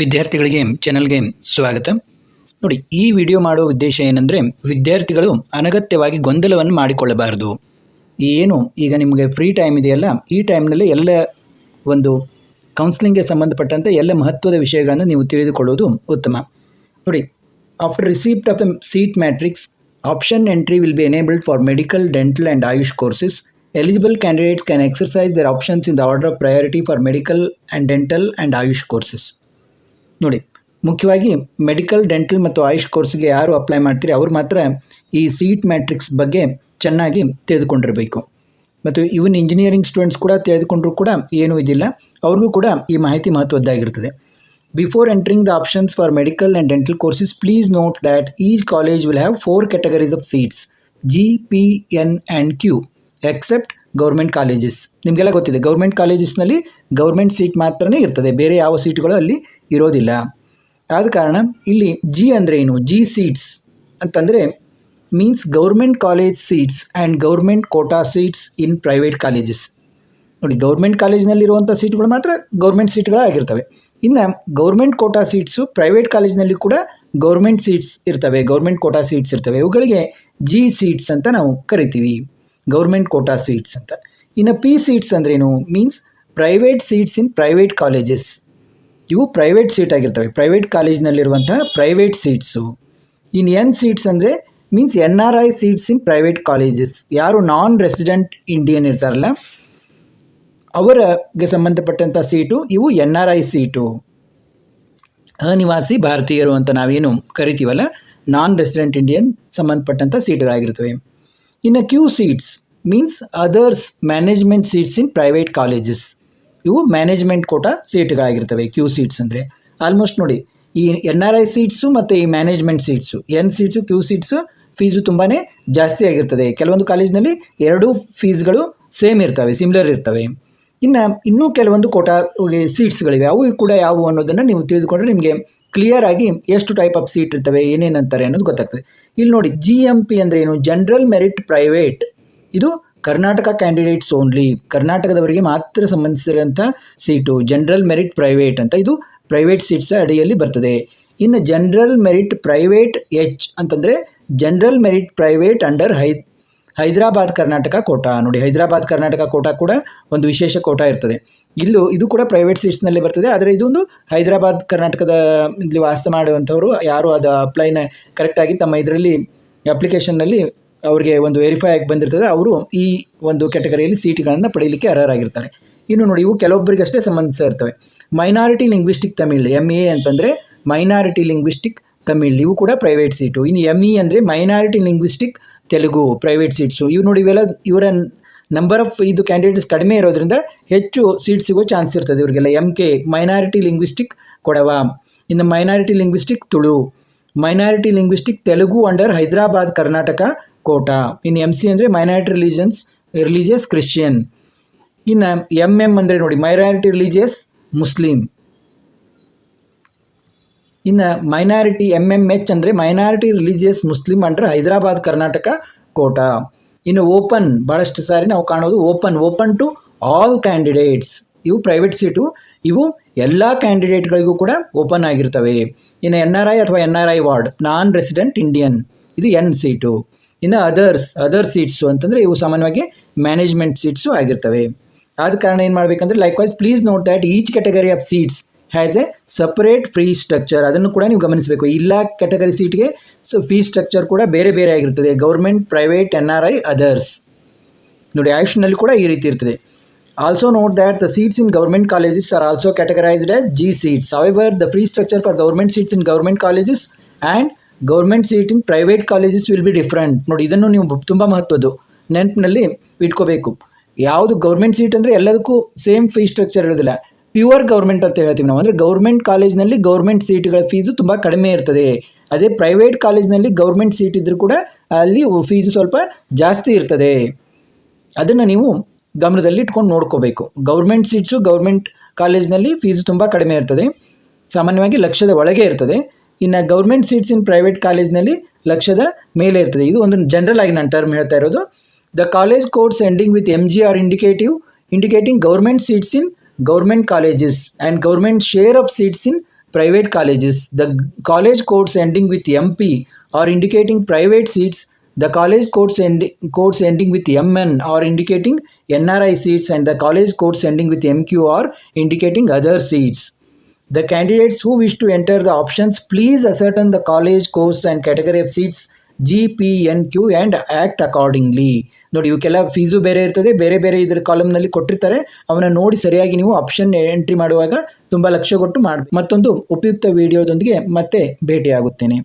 ವಿದ್ಯಾರ್ಥಿಗಳಿಗೆ ಚಾನಲ್ಗೆ ಸ್ವಾಗತ. ನೋಡಿ, ಈ ವಿಡಿಯೋ ಮಾಡುವ ಉದ್ದೇಶ ಏನಂದರೆ ವಿದ್ಯಾರ್ಥಿಗಳು ಅನಗತ್ಯವಾಗಿ ಗೊಂದಲವನ್ನು ಮಾಡಿಕೊಳ್ಳಬಾರದು. ಏನು, ಈಗ ನಿಮಗೆ ಫ್ರೀ ಟೈಮ್ ಇದೆಯಲ್ಲ, ಈ ಟೈಮ್ನಲ್ಲಿ ಎಲ್ಲ ಒಂದು ಕೌನ್ಸಿಲಿಂಗ್ಗೆ ಸಂಬಂಧಪಟ್ಟಂತೆ ಎಲ್ಲ ಮಹತ್ವದ ವಿಷಯಗಳನ್ನು ನೀವು ತಿಳಿದುಕೊಳ್ಳುವುದು ಉತ್ತಮ. ನೋಡಿ after receipt of the seat matrix option entry will be enabled for medical dental and Ayush courses eligible candidates can exercise their options in the order of priority for medical and dental and Ayush courses ನೋಡಿ, ಮುಖ್ಯವಾಗಿ medical dental ಮತ್ತು ಆಯುಷ್ ಕೋರ್ಸ್ಗೆ ಯಾರು apply ಮಾಡ್ತೀರಿ, ಅವ್ರು ಮಾತ್ರ ಈ seat matrix ಬಗ್ಗೆ ಚೆನ್ನಾಗಿ ತಿಳಿದುಕೊಂಡಿರಬೇಕು. ಮತ್ತು ಇವನ್ ಇಂಜಿನಿಯರಿಂಗ್ ಸ್ಟೂಡೆಂಟ್ಸ್ ಕೂಡ ತಿಳಿದುಕೊಂಡ್ರೂ ಕೂಡ ಏನೂ ಇದಿಲ್ಲ, ಅವ್ರಿಗೂ ಕೂಡ ಈ ಮಾಹಿತಿ ಮಹತ್ವದ್ದಾಗಿರ್ತದೆ. Before entering the options for medical and dental courses please note that each college will have four categories of seats G P N and Q except government colleges ನಿಮಗೆಲ್ಲ ಗೊತ್ತಿದೆ ಗೌರ್ಮೆಂಟ್ ಕಾಲೇಜಸ್ನಲ್ಲಿ ಗೌರ್ಮೆಂಟ್ ಸೀಟ್ ಮಾತ್ರನೇ ಇರ್ತದೆ, ಬೇರೆ ಯಾವ ಸೀಟ್ಗಳು ಅಲ್ಲಿ ಇರೋದಿಲ್ಲ. ಆದ ಕಾರಣ ಇಲ್ಲಿ ಜಿ ಅಂದರೆ ಏನು? ಜಿ ಸೀಟ್ಸ್ ಅಂತಂದರೆ means government college seats and government quota seats in private colleges ನೋಡಿ ಗೌರ್ಮೆಂಟ್ ಕಾಲೇಜ್ನಲ್ಲಿರುವಂಥ ಸೀಟ್ಗಳು ಮಾತ್ರ ಗೌರ್ಮೆಂಟ್ ಸೀಟ್ಗಳಾಗಿರ್ತವೆ ಇನ್ನು ಗೌರ್ಮೆಂಟ್ ಕೋಟಾ ಸೀಟ್ಸು ಪ್ರೈವೇಟ್ ಕಾಲೇಜ್ನಲ್ಲಿ ಕೂಡ ಗೌರ್ಮೆಂಟ್ ಸೀಟ್ಸ್ ಇರ್ತವೆ ಗೌರ್ಮೆಂಟ್ ಕೋಟಾ ಸೀಟ್ಸ್ ಇರ್ತವೆ. ಇವುಗಳಿಗೆ ಜಿ ಸೀಟ್ಸ್ ಅಂತ ನಾವು ಕರಿತೀವಿ. ಗೌರ್ಮೆಂಟ್ ಕೋಟಾ ಸೀಟ್ಸ್ ಅಂತ. ಇನ್ನು ಪಿ ಸೀಟ್ಸ್ ಅಂದ್ರೇನು means private seats in private colleges ಇವು ಪ್ರೈವೇಟ್ ಸೀಟ್ ಆಗಿರ್ತವೆ. ಪ್ರೈವೇಟ್ ಕಾಲೇಜ್ನಲ್ಲಿರುವಂತಹ ಪ್ರೈವೇಟ್ ಸೀಟ್ಸು ಇನ್ನು ಎನ್ ಸೀಟ್ಸ್ ಅಂದರೆ means N R I seats in private colleges ಯಾರು ನಾನ್ ರೆಸಿಡೆಂಟ್ ಇಂಡಿಯನ್ ಇರ್ತಾರಲ್ಲ, ಅವರಿಗೆ ಸಂಬಂಧಪಟ್ಟಂಥ ಸೀಟು ಇವು ಎನ್ ಆರ್ ಐ ಸೀಟು ಅನಿವಾಸಿ ಭಾರತೀಯರು ಅಂತ ನಾವೇನು ಕರಿತೀವಲ್ಲ ನಾನ್ ರೆಸಿಡೆಂಟ್ ಇಂಡಿಯನ್ ಸಂಬಂಧಪಟ್ಟಂಥ ಸೀಟುಗಳಾಗಿರ್ತವೆ ಇನ್ನು Q seats means others management seats in private colleges ಇವು ಮ್ಯಾನೇಜ್ಮೆಂಟ್ ಕೋಟ ಸೀಟ್ಗಳಾಗಿರ್ತವೆ ಕ್ಯೂ ಸೀಟ್ಸ್ ಅಂದರೆ. ಆಲ್ಮೋಸ್ಟ್ ನೋಡಿ, ಈ ಎನ್ ಆರ್ ಐ ಸೀಟ್ಸು ಮತ್ತು ಈ management seats N seats Q seats fees ತುಂಬಾ ಜಾಸ್ತಿ ಆಗಿರ್ತದೆ. ಕೆಲವೊಂದು ಕಾಲೇಜ್ನಲ್ಲಿ ಎರಡೂ ಫೀಸ್ಗಳು ಸೇಮ್ ಇರ್ತವೆ ಸಿಮಿಲರ್ ಇರ್ತವೆ. ಇನ್ನು ಇನ್ನೂ ಕೆಲವೊಂದು ಕೋಟಾ ಸೀಟ್ಸ್ಗಳಿವೆ ಅವು ಕೂಡ ಯಾವುವು ಅನ್ನೋದನ್ನು ನೀವು ತಿಳಿದುಕೊಂಡ್ರೆ ನಿಮಗೆ ಕ್ಲಿಯರ್ ಆಗಿ ಎಷ್ಟು ಟೈಪ್ ಆಫ್ ಸೀಟ್ ಇರ್ತವೆ, ಏನೇನು ಅಂತಾರೆ ಅನ್ನೋದು ಗೊತ್ತಾಗ್ತದೆ. ಇಲ್ಲಿ ನೋಡಿ ಜಿ ಎಂ ಪಿ ಅಂದರೆ ಏನು? ಜನರಲ್ ಮೆರಿಟ್ ಪ್ರೈವೇಟ್ ಇದು ಕರ್ನಾಟಕ ಕ್ಯಾಂಡಿಡೇಟ್ಸ್ ಓನ್ಲಿ ಕರ್ನಾಟಕದವರಿಗೆ ಮಾತ್ರ ಸಂಬಂಧಿಸಿದಂಥ ಸೀಟು ಜನರಲ್ ಮೆರಿಟ್ ಪ್ರೈವೇಟ್ ಅಂತ ಇದು ಪ್ರೈವೇಟ್ ಸೀಟ್ಸ್ ಅಡಿಯಲ್ಲಿ ಬರ್ತದೆ. ಇನ್ನು ಜನರಲ್ ಮೆರಿಟ್ ಪ್ರೈವೇಟ್ ಎಚ್ ಅಂತಂದರೆ ಜನರಲ್ ಮೆರಿಟ್ ಪ್ರೈವೇಟ್ ಅಂಡರ್ ಹೈ, ಹೈದರಾಬಾದ್ ಕರ್ನಾಟಕ ಕೋಟಾ. ನೋಡಿ, ಹೈದರಾಬಾದ್ ಕರ್ನಾಟಕ ಕೋಟಾ ಕೂಡ ಒಂದು ವಿಶೇಷ ಕೋಟಾ ಇರ್ತದೆ. ಇಲ್ಲೂ ಇದು ಕೂಡ ಪ್ರೈವೇಟ್ ಸೀಟ್ಸ್ನಲ್ಲಿ ಬರ್ತದೆ. ಆದರೆ ಇದೊಂದು ಹೈದರಾಬಾದ್ ಕರ್ನಾಟಕದ ಇಲ್ಲಿ ವಾಸ ಮಾಡುವಂಥವರು ಯಾರು ಅದು ಅಪ್ಲೈನ ಕರೆಕ್ಟಾಗಿ ತಮ್ಮ ಇದರಲ್ಲಿ ಅಪ್ಲಿಕೇಶನ್ನಲ್ಲಿ ಅವರಿಗೆ ಒಂದು ವೆರಿಫೈ ಆಗಿ ಬಂದಿರ್ತದೆ, ಅವರು ಈ ಒಂದು ಕ್ಯಾಟಗರಿಯಲ್ಲಿ ಸೀಟ್ಗಳನ್ನು ಪಡೆಯಲಿಕ್ಕೆ ಅರ್ಹರಾಗಿರ್ತಾರೆ. ಇನ್ನು ನೋಡಿ, ಇವು ಕೆಲವೊಬ್ಬರಿಗಷ್ಟೇ ಸಂಬಂಧಿಸಿರ್ತವೆ minority linguistic Tamil M A ಅಂತಂದರೆ ಮೈನಾರಿಟಿ ಲಿಂಗ್ವಿಸ್ಟಿಕ್ ತಮಿಳ್ ಇವು ಕೂಡ ಪ್ರೈವೇಟ್ ಸೀಟು ಇನ್ನು ಎಂ ಇ ಅಂದರೆ minority linguistic Telugu private seats ಇವು ನೋಡಿ, ಇವೆಲ್ಲ ಇವರ ನಂಬರ್ ಆಫ್ ಇದು ಕ್ಯಾಂಡಿಡೇಟ್ಸ್ ಕಡಿಮೆ ಇರೋದ್ರಿಂದ ಹೆಚ್ಚು ಸೀಟ್ ಸಿಗೋ ಚಾನ್ಸ್ ಇರ್ತದೆ ಇವರಿಗೆಲ್ಲ. M K minority linguistic Kodava. ಇನ್ನು minority linguistic Tulu. Minority linguistic Telugu under Hyderabad, Karnataka quota. ಇನ್ನು ಎಂ ಸಿ ಅಂದರೆ ಮೈನಾರಿಟಿ ರಿಲಿಜನ್ಸ್ ರಿಲಿಜಿಯಸ್ ಕ್ರಿಶ್ಚಿಯನ್ ಇನ್ನು ಎಂ ಎಂ ಅಂದರೆ ನೋಡಿ ಮೈನಾರಿಟಿ ರಿಲಿಜಿಯಸ್ ಮುಸ್ಲಿಂ ಇನ್ನು ಮೈನಾರಿಟಿ ಎಂ ಎಂ ಎಚ್ ಅಂದರೆ ಮೈನಾರಿಟಿ ರಿಲಿಜಿಯಸ್ ಮುಸ್ಲಿಂ ಅಂದರೆ Hyderabad, Karnataka quota. ಇನ್ನು ಓಪನ್ ಭಾಳಷ್ಟು ಸಾರಿ ನಾವು ಕಾಣೋದು open open to all candidates ಇವು ಪ್ರೈವೇಟ್ ಸೀಟು ಇವು ಎಲ್ಲ ಕ್ಯಾಂಡಿಡೇಟ್ಗಳಿಗೂ ಕೂಡ ಓಪನ್ ಆಗಿರ್ತವೆ. ಇನ್ನು ಎನ್ ಆರ್ ಐ ಅಥವಾ N R I ward non resident Indian ಇದು ಎನ್ ಸೀಟು ಇನ್ನು ಅದರ್ಸ್ ಅದರ್ ಸೀಟ್ಸು ಅಂತಂದರೆ ಇವು ಸಾಮಾನ್ಯವಾಗಿ ಮ್ಯಾನೇಜ್ಮೆಂಟ್ ಸೀಟ್ಸು ಆಗಿರ್ತವೆ. ಆದ ಕಾರಣ ಏನು ಮಾಡಬೇಕಂದ್ರೆ likewise please note that each category of seats has a separate free structure ಅದನ್ನು ಕೂಡ ನೀವು ಗಮನಿಸಬೇಕು. ಇಲ್ಲ ಕ್ಯಾಟಗರಿ ಸೀಟ್ಗೆ ಸೊ ಫೀ ಸ್ಟ್ರಕ್ಚರ್ ಕೂಡ ಬೇರೆ ಬೇರೆ ಆಗಿರ್ತದೆ. Government private N R I others ನೋಡಿ, ಆಯುಷ್ನಲ್ಲಿ ಕೂಡ ಈ ರೀತಿ ಇರ್ತದೆ. Also note that the seats in government colleges are also categorized as G seats however the free structure for government seats in government colleges and government seat in private colleges will be different ನೋಡಿ, ಇದನ್ನು ನೀವು ತುಂಬ ಮಹತ್ವದ್ದು. ನೆನಪಿನಲ್ಲಿ ಇಟ್ಕೋಬೇಕು. ಯಾವುದು government seat ಅಂದರೆ ಎಲ್ಲದಕ್ಕೂ ಸೇಮ್ ಫೀ ಸ್ಟ್ರಕ್ಚರ್ ಇರೋದಿಲ್ಲ. ಪ್ಯೂರ್ ಗೌರ್ಮೆಂಟ್ ಅಂತ ಹೇಳ್ತೀವಿ ನಾವು. ಅಂದರೆ ಗೌರ್ಮೆಂಟ್ ಕಾಲೇಜ್ನಲ್ಲಿ ಗೌರ್ಮೆಂಟ್ ಸೀಟ್ಗಳ ಫೀಸು ತುಂಬ ಕಡಿಮೆ ಇರ್ತದೆ. ಅದೇ ಪ್ರೈವೇಟ್ ಕಾಲೇಜ್ನಲ್ಲಿ ಗೌರ್ಮೆಂಟ್ ಸೀಟ್ ಇದ್ದರೂ ಕೂಡ ಅಲ್ಲಿ ಫೀಸು ಸ್ವಲ್ಪ ಜಾಸ್ತಿ ಇರ್ತದೆ. ಅದನ್ನು ನೀವು ಗಮನದಲ್ಲಿ ಇಟ್ಕೊಂಡು ನೋಡ್ಕೋಬೇಕು. ಗೌರ್ಮೆಂಟ್ ಸೀಟ್ಸು ಗೌರ್ಮೆಂಟ್ ಕಾಲೇಜ್ನಲ್ಲಿ ಫೀಸು ತುಂಬ ಕಡಿಮೆ ಇರ್ತದೆ. ಸಾಮಾನ್ಯವಾಗಿ ಲಕ್ಷದ ಒಳಗೆ ಇರ್ತದೆ. ಇನ್ನು ಗೌರ್ಮೆಂಟ್ ಸೀಟ್ಸ್ ಇನ್ ಪ್ರೈವೇಟ್ ಕಾಲೇಜ್ನಲ್ಲಿ ಲಕ್ಷದ ಮೇಲೆ ಇರ್ತದೆ. ಇದು ಒಂದು ಜನರಲ್ ಆಗಿ ನಾನು ಟರ್ಮ್ ಹೇಳ್ತಾ ಇರೋದು. The college course ending with M G R indicative indicating government seats in government colleges and government share of seats in private colleges the college course ending with M P R indicating private seats the college course ending course ending with M N R indicating N R I seats and the college course ending with M Q R indicating other seats The candidates who wish to enter the options, please ascertain the college course and category of seats G, P, N, Q and act accordingly. ನೋಡಿ ಇವಕ್ಕೆಲ್ಲ fees ಬೇರೆ ಇರ್ತದೆ ಬೇರೆ ಬೇರೆ ಇದ್ರ ಕಾಲಮ್ನಲ್ಲಿ ಕೊಟ್ಟಿರ್ತಾರೆ ಅವನ್ನ ನೋಡಿ ಸರಿಯಾಗಿ ನೀವು ಆಪ್ಷನ್ ಎಂಟ್ರಿ ಮಾಡುವಾಗ ತುಂಬ ಲಕ್ಷ್ಯ ಕೊಟ್ಟು ಮಾಡಿ ಮತ್ತೊಂದು ಉಪಯುಕ್ತ ವಿಡಿಯೋದೊಂದಿಗೆ ಮತ್ತೆ ಭೇಟಿಯಾಗುತ್ತೇನೆ